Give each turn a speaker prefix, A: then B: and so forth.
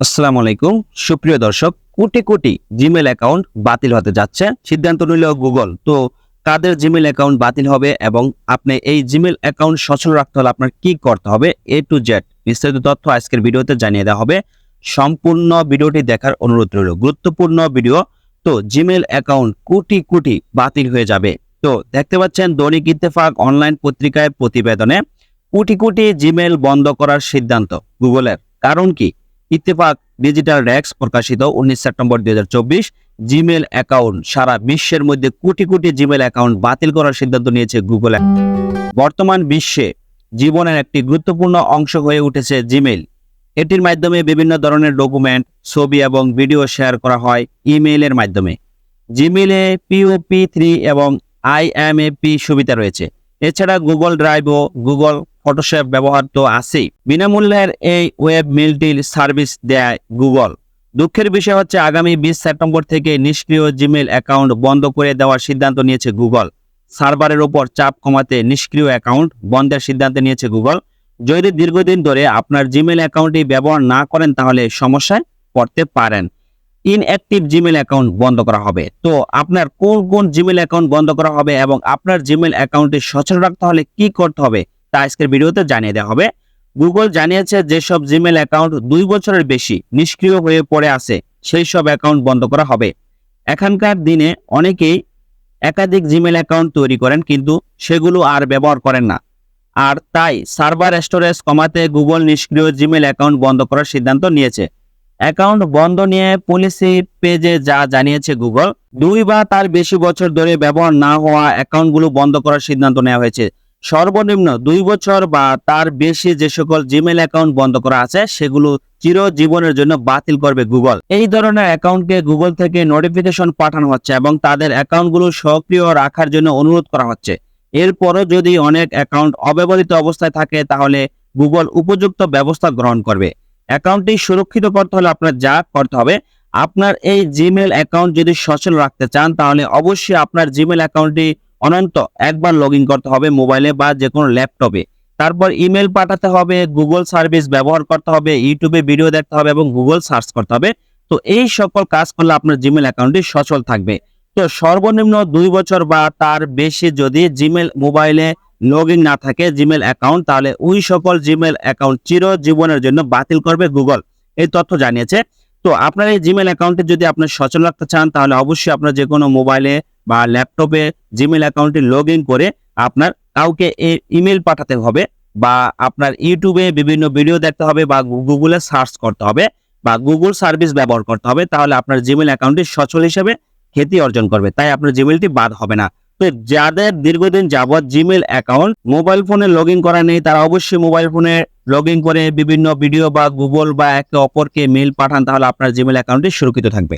A: আসসালামু আলাইকুম। সুপ্রিয় দর্শক, কোটি কোটি জিমেল অ্যাকাউন্ট বাতিল হতে যাচ্ছে। সিদ্ধান্ত নিল গুগল তো কাদের জিমেল অ্যাকাউন্ট বাতিল হবে এবং আপনি এই জিমেল অ্যাকাউন্ট সচল রাখতে হলে আপনার কি করতে হবে? এ টু জেড বিস্তারিত তথ্য আজকের ভিডিওতে জানিয়ে দেওয়া হবে। সম্পূর্ণ ভিডিওটি দেখার অনুরোধ রইল। গুরুত্বপূর্ণ ভিডিও। তো জিমেল অ্যাকাউন্ট কোটি কোটি বাতিল হয়ে যাবে। তো দেখতে পাচ্ছেন, দৈনিক ইত্তেফাক অনলাইন পত্রিকায় প্রতিবেদনে কোটি কোটি জিমেল বন্ধ করার সিদ্ধান্ত গুগলের কারণ কি? ইত্তেফাক ডিজিটাল র্যাক্স প্রকাশিত উনিশ সেপ্টেম্বর দুই জিমেল অ্যাকাউন্ট সারা বিশ্বের মধ্যে কোটি কোটি জিমেল অ্যাকাউন্ট বাতিল করার সিদ্ধান্ত নিয়েছে গুগল বর্তমান বিশ্বে জীবনের একটি গুরুত্বপূর্ণ অংশ হয়ে উঠেছে জিমেল এটির মাধ্যমে বিভিন্ন ধরনের ডকুমেন্ট ছবি এবং ভিডিও শেয়ার করা হয় ইমেইলের মাধ্যমে। জিমেলে পিওপি থ্রি এবং আইএমএপি সুবিধা রয়েছে। এছাড়া গুগল ড্রাইভ ও গুগল ফটোশপ ব্যবহার তো আছেই। বিনামূল্যের এই ওয়েব মেলটির সার্ভিস দেয় গুগল দুঃখের বিষয় হচ্ছে আগামী বিশ সেপ্টেম্বর থেকে নিষ্ক্রিয় জিমেল অ্যাকাউন্ট বন্ধ করে দেওয়ার সিদ্ধান্ত নিয়েছে গুগল সার্ভারের ওপর চাপ কমাতে নিষ্ক্রিয় অ্যাকাউন্ট বন্ধের সিদ্ধান্ত নিয়েছে গুগল যদি দীর্ঘদিন ধরে আপনার জিমেল অ্যাকাউন্টটি ব্যবহার না করেন, তাহলে সমস্যায় পড়তে পারেন। ইনঅ্যাক্টিভ জিমেল অ্যাকাউন্ট বন্ধ করা হবে। তো আপনার কোন কোন জিমেল অ্যাকাউন্ট বন্ধ করা হবে এবং আপনার জিমেল অ্যাকাউন্টটি সচল রাখতে হলে কি করতে হবে? তা আজকের ভিডিওতে জানিয়ে দেওয়া হবে। গুগল জানিয়েছে যেসব জিমেল অ্যাকাউন্ট দুই বছরের বেশি নিষ্ক্রিয় হয়ে পড়ে আছে সেই সব অ্যাকাউন্ট বন্ধ করা হবে। এখানকার দিনে অনেকেই একাধিক জিমেল অ্যাকাউন্ট তৈরি করেন, কিন্তু সেগুলো আর ব্যবহার করেন না। আর তাই সার্ভার স্টোরেজ কমাতে গুগল নিষ্ক্রিয় জিমেল অ্যাকাউন্ট বন্ধ করার সিদ্ধান্ত নিয়েছে। অ্যাকাউন্ট বন্ধ নিয়ে পলিসি পেজে যা জানিয়েছে গুগল দুই বা তার বেশি বছর ধরে ব্যবহার না হওয়া অ্যাকাউন্টগুলো বন্ধ করার সিদ্ধান্ত নেওয়া হয়েছে। সর্বনিম্ন দুই বছর বা তার বেশি যে সকল জিমেল অ্যাকাউন্ট বন্ধ করা আছে, সেগুলো চিরজীবনের জন্য বাতিল করবে গুগল এই ধরনের অ্যাকাউন্টকে গুগল থেকে নোটিফিকেশন পাঠানো হচ্ছে এবং তাদের অ্যাকাউন্টগুলো সক্রিয় রাখার জন্য অনুরোধ করা হচ্ছে। এরপরও যদি অনেক অ্যাকাউন্ট অব্যবহৃত অবস্থায় থাকে, তাহলে গুগল উপযুক্ত ব্যবস্থা গ্রহণ করবে। অ্যাকাউন্টটি সুরক্ষিত করতে হলে আপনার যা করতে হবে, আপনার এই জিমেল অ্যাকাউন্ট যদি সচল রাখতে চান, তাহলে অবশ্যই আপনার জিমেল অ্যাকাউন্টটি অনন্ত, একবার লগ করতে হবে মোবাইলে বা যে কোনো ল্যাপটপে। তারপর ইমেল পাঠাতে হবে, গুগল সার্ভিস ব্যবহার করতে হবে, ইউটিউবে ভিডিও দেখতে হবে এবং গুগল সার্চ করতে হবে। তো এই সকল কাজ করলে আপনার জিমেল অ্যাকাউন্টটি সচল থাকবে। তো সর্বনিম্ন দুই বছর বা তার বেশি যদি জিমেল মোবাইলে লগ না থাকে জিমেল অ্যাকাউন্ট তাহলে ওই সকল জিমেল অ্যাকাউন্ট চিরজীবনের জন্য বাতিল করবে গুগল। এই তথ্য জানিয়েছে। তো আপনার এই জিমেল অ্যাকাউন্টে যদি আপনি সচল রাখতে চান, তাহলে অবশ্যই আপনার যে কোনো মোবাইলে বা ল্যাপটপে জিমেল অ্যাকাউন্টে লগ করে আপনার কাউকে ইমেল পাঠাতে হবে বা আপনার ইউটিউবে বিভিন্ন ভিডিও দেখতে হবে বা গুগলে সার্চ করতে হবে বা গুগল সার্ভিস ব্যবহার করতে হবে তাহলে আপনার জিমেল অ্যাকাউন্টটি সচল হিসেবে খ্যাতি অর্জন করবে। তাই আপনার জিমেলটি বাদ হবে না। তো যাদের দীর্ঘদিন যাবৎ জিমেল অ্যাকাউন্ট মোবাইল ফোনে লগ করা নেই, তারা অবশ্যই মোবাইল ফোনে লগ করে বিভিন্ন ভিডিও বা গুগল বা একে অপরকে মেল পাঠান, তাহলে আপনার জিমেল অ্যাকাউন্টটি সুরক্ষিত থাকবে।